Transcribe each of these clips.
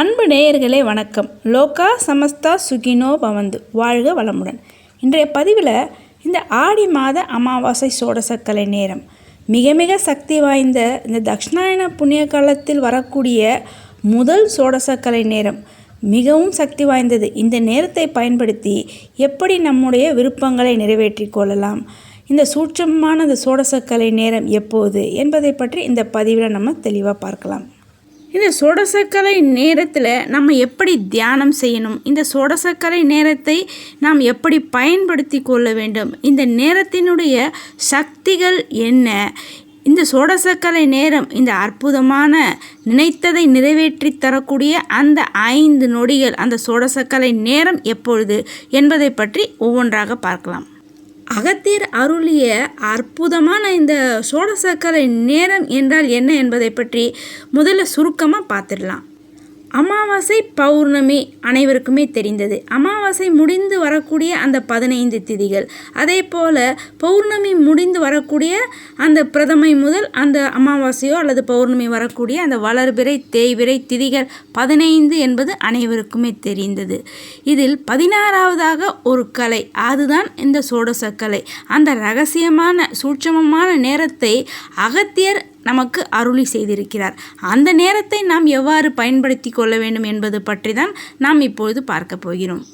அன்பு நேயர்களே வணக்கம். லோகா சமஸ்தா சுகினோ பவந்து. வாழ்க வளமுடன். இன்றைய பதிவில் இந்த ஆடி மாத அமாவாசை சோடசக்கலை நேரம். மிக மிக சக்தி வாய்ந்த இந்த தக்ஷணாயன புண்ணிய காலத்தில் வரக்கூடிய முதல் சோடசக்கலை நேரம். மிகவும் சக்தி வாய்ந்தது. இந்த நேரத்தை பயன்படுத்தி எப்படி நம்முடைய விருப்பங்களை நிறைவேற்றிக் கொள்ளலாம்? இந்த சூட்சமான இந்த சோடசக்கலை நேரம் எப்போது என்பதை பற்றி இந்த பதிவில் நம்ம தெளிவாக பார்க்கலாம். இந்த சொடசக்கலை நேரத்தில் நம்ம எப்படி தியானம் செய்யணும்? இந்த சொடசக்கலை நேரத்தை நாம் எப்படி பயன்படுத்தி கொள்ள வேண்டும்? இந்த நேரத்தினுடைய சக்திகள் என்ன? இந்த சோடசக்கலை நேரம் இந்த அற்புதமான நினைத்ததை நிறைவேற்றி தரக்கூடிய அந்த ஐந்து நொடிகள் அந்த சோடசக்கலை நேரம் எப்பொழுது என்பதை பற்றி ஒவ்வொன்றாக பார்க்கலாம். அகத்தியர் அருளிய அற்புதமான இந்த சோழ சக்கரை நேரம் என்றால் என்ன என்பதை பற்றி முதல்ல சுருக்கமாக பார்த்துடலாம். அமாவாசை பௌர்ணமி அனைவருக்குமே தெரிந்தது. அமாவாசை முடிந்து வரக்கூடிய அந்த பதினைந்து திதிகள். அதே போல் பௌர்ணமி முடிந்து வரக்கூடிய அந்த பிரதமை முதல் அந்த அமாவாசையோ அல்லது பௌர்ணமி வரக்கூடிய அந்த வளர்பிறை தேய்விரை திதிகள் பதினைந்து என்பது அனைவருக்குமே தெரிந்தது. இதில் பதினாறாவதாக ஒரு கலை. அதுதான் இந்த சோடசக்கலை. கலை அந்த ரகசியமான சூட்சமமான நேரத்தை அகத்தியர் நமக்கு அருளி செய்திருக்கிறார். அந்த நேரத்தை நாம் எவ்வாறு பயன்படுத்தி கொள்ள வேண்டும் என்பது பற்றி தான் நாம் இப்பொழுது பார்க்க போகிறோம்.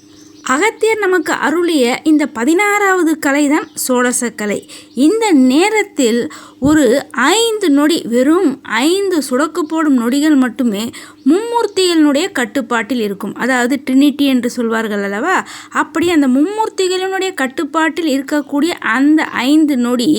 அகத்தியர் நமக்கு அருளிய இந்த பதினாறாவது கலை தான் சோழச கலை. இந்த நேரத்தில் ஒரு ஐந்து நொடி வெறும் ஐந்து சுடக்கு போடும் நொடிகள் மட்டுமே மும்மூர்த்திகளினுடைய கட்டுப்பாட்டில் இருக்கும். அதாவது ட்ரினிட்டி என்று சொல்வார்கள் அல்லவா? அப்படி அந்த மும்மூர்த்திகளினுடைய கட்டுப்பாட்டில் இருக்கக்கூடிய அந்த ஐந்து நொடி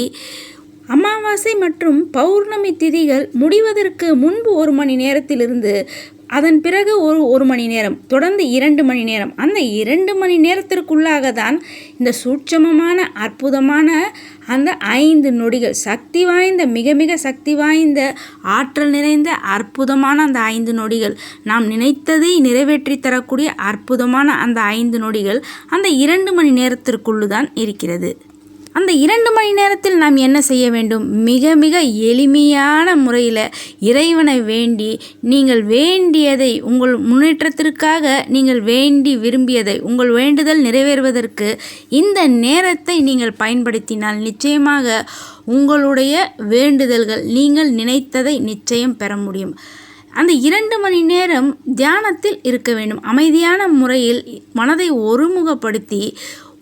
அமாவாசை மற்றும் பௌர்ணமி திதிகள் முடிவதற்கு முன்பு ஒரு மணி நேரத்திலிருந்து அதன் பிறகு ஒரு ஒரு மணி நேரம் தொடர்ந்து இரண்டு மணி நேரம். அந்த இரண்டு மணி நேரத்திற்குள்ளாக தான் இந்த சூட்சமமான அற்புதமான அந்த ஐந்து நொடிகள் சக்தி வாய்ந்த மிக மிக சக்தி வாய்ந்த ஆற்றல் நிறைந்த அற்புதமான அந்த ஐந்து நொடிகள். நாம் நினைத்ததை நிறைவேற்றி தரக்கூடிய அற்புதமான அந்த ஐந்து நொடிகள் அந்த இரண்டு மணி நேரத்திற்குள்ளு தான் இருக்கிறது. அந்த இரண்டு மணி நேரத்தில் நாம் என்ன செய்ய வேண்டும்? மிக மிக எளிமையான முறையில் இறைவனை வேண்டி நீங்கள் வேண்டியதை உங்கள் முன்னேற்றத்திற்காக நீங்கள் வேண்டி விரும்பியதை உங்கள் வேண்டுதல் நிறைவேறுவதற்கு இந்த நேரத்தை நீங்கள் பயன்படுத்தினால் நிச்சயமாக உங்களுடைய வேண்டுதல்கள் நீங்கள் நினைத்ததை நிச்சயம் பெற முடியும். அந்த இரண்டு மணி நேரம் தியானத்தில் இருக்க வேண்டும். அமைதியான முறையில் மனதை ஒருமுகப்படுத்தி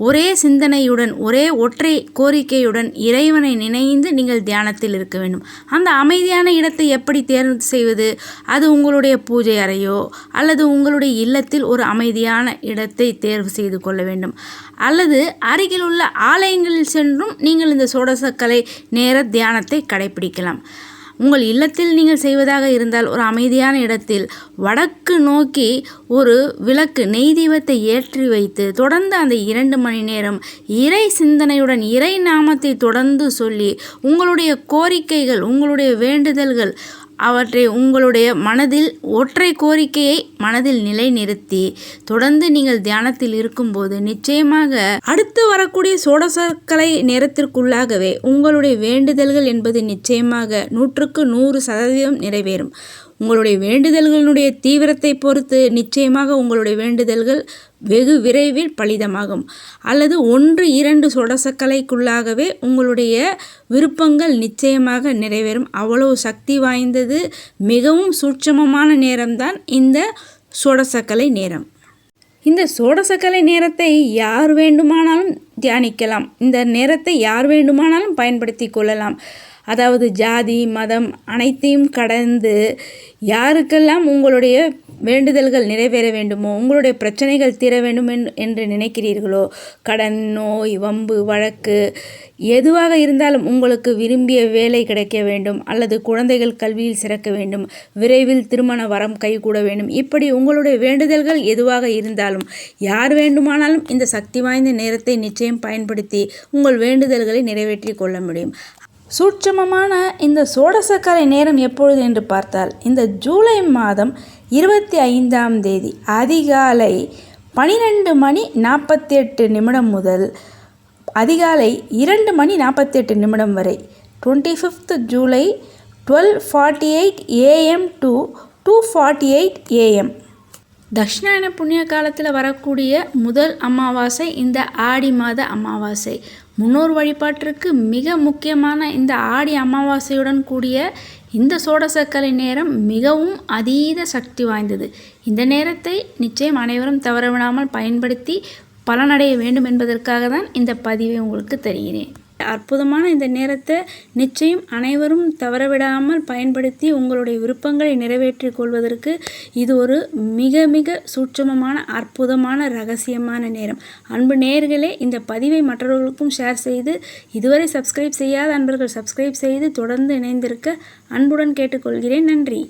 ஒரே சிந்தனையுடன் ஒரே ஒற்றை கோரிக்கையுடன் இறைவனை நினைந்து நீங்கள் தியானத்தில் இருக்க வேண்டும். அந்த அமைதியான இடத்தை எப்படி தேர்வு செய்வது? அது உங்களுடைய பூஜை அறையோ அல்லது உங்களுடைய இல்லத்தில் ஒரு அமைதியான இடத்தை தேர்வு செய்து கொள்ள வேண்டும். அல்லது அருகில் உள்ள ஆலயங்களில் சென்றும் நீங்கள் இந்த சோடசக்கலை நேர தியானத்தை கடைபிடிக்கலாம் உங்கள் இல்லத்தில் நீங்கள் செய்வதாக இருந்தால் ஒரு அமைதியான இடத்தில் வடக்கு நோக்கி ஒரு விளக்கு நெய் தீபத்தை ஏற்றி வைத்து தொடர்ந்து அந்த இரண்டு மணி நேரம் இறை சிந்தனையுடன் இறை நாமத்தை தொடர்ந்து சொல்லி உங்களுடைய கோரிக்கைகள் உங்களுடைய வேண்டுதல்கள் அவற்றை உங்களுடைய மனதில் ஒற்றை கோரிக்கையை மனதில் நிலைநிறுத்தி தொடர்ந்து நீங்கள் தியானத்தில் இருக்கும்போது நிச்சயமாக அடுத்து வரக்கூடிய சோடசக்கலை நேரத்திற்குள்ளாகவே உங்களுடைய வேண்டுதல்கள் என்பது நிச்சயமாக நூற்றுக்கு நூறு சதவீதம் நிறைவேறும். உங்களுடைய வேண்டுதல்களுடைய தீவிரத்தை பொறுத்து நிச்சயமாக உங்களுடைய வேண்டுதல்கள் வெகு விரைவில் பலிதமாகும். அல்லது ஒன்று இரண்டு சொடசக்கலைக்குள்ளாகவே உங்களுடைய விருப்பங்கள் நிச்சயமாக நிறைவேறும். அவ்வளவு சக்தி வாய்ந்தது மிகவும் சூட்சமமான நேரம்தான் இந்த சோடசக்கலை நேரம். இந்த சோடசக்கலை நேரத்தை யார் வேண்டுமானாலும் தியானிக்கலாம். இந்த நேரத்தை யார் வேண்டுமானாலும் பயன்படுத்தி கொள்ளலாம். அதாவது ஜாதி மதம் அனைத்தையும் கடந்து யாருக்கெல்லாம் உங்களுடைய வேண்டுதல்கள் நிறைவேற வேண்டுமோ உங்களுடைய பிரச்சனைகள் தீர வேண்டும் என்று நினைக்கிறீர்களோ கடன் நோய் வம்பு வழக்கு எதுவாக இருந்தாலும் உங்களுக்கு விரும்பிய வேலை கிடைக்க வேண்டும் அல்லது குழந்தைகள் கல்வியில் சிறக்க வேண்டும் விரைவில் திருமண வரம் கைகூட வேண்டும். இப்படி உங்களுடைய வேண்டுதல்கள் எதுவாக இருந்தாலும் யார் வேண்டுமானாலும் இந்த சக்தி வாய்ந்த நேரத்தை நிச்சயம் பயன்படுத்தி உங்கள் வேண்டுதல்களை நிறைவேற்றி கொள்ள முடியும். சூட்சமமான இந்த சோடசக்கரை நேரம் எப்பொழுது என்று பார்த்தால் இந்த ஜூலை மாதம் இருபத்தி ஐந்தாம் தேதி அதிகாலை பனிரெண்டு மணி நாற்பத்தி எட்டு நிமிடம் முதல் அதிகாலை இரண்டு மணி நாற்பத்தி எட்டு நிமிடம் வரை twenty fifth July twelve forty eight AM to two forty eight AM தட்சிணாயன புண்ணிய காலத்தில் வரக்கூடிய முதல் அமாவாசை இந்த ஆடி மாத அமாவாசை. முன்னோர் வழிபாட்டிற்கு மிக முக்கியமான இந்த ஆடி அமாவாசையுடன் கூடிய இந்த சோடசக்கலை நேரம் மிகவும் அதீத சக்தி வாய்ந்தது. இந்த நேரத்தை நிச்சயம் அனைவரும் தவறவிடாமல் பயன்படுத்தி பலனடைய வேண்டும் என்பதற்காக தான் இந்த பதிவை உங்களுக்கு தருகிறேன். அற்புதமான இந்த நேரத்தை நிச்சயம் அனைவரும் தவறவிடாமல் பயன்படுத்தி உங்களுடைய விருப்பங்களை நிறைவேற்றிக் கொள்வதற்கு இது ஒரு மிக மிக சூட்சமமான அற்புதமான ரகசியமான நேரம். அன்பு நேர்களே இந்த பதிவை மற்றவர்களுக்கும் ஷேர் செய்து இதுவரை சப்ஸ்கிரைப் செய்யாத அன்பர்கள் சப்ஸ்கிரைப் செய்து தொடர்ந்து இணைந்திருக்க அன்புடன் கேட்டுக்கொள்கிறேன். நன்றி.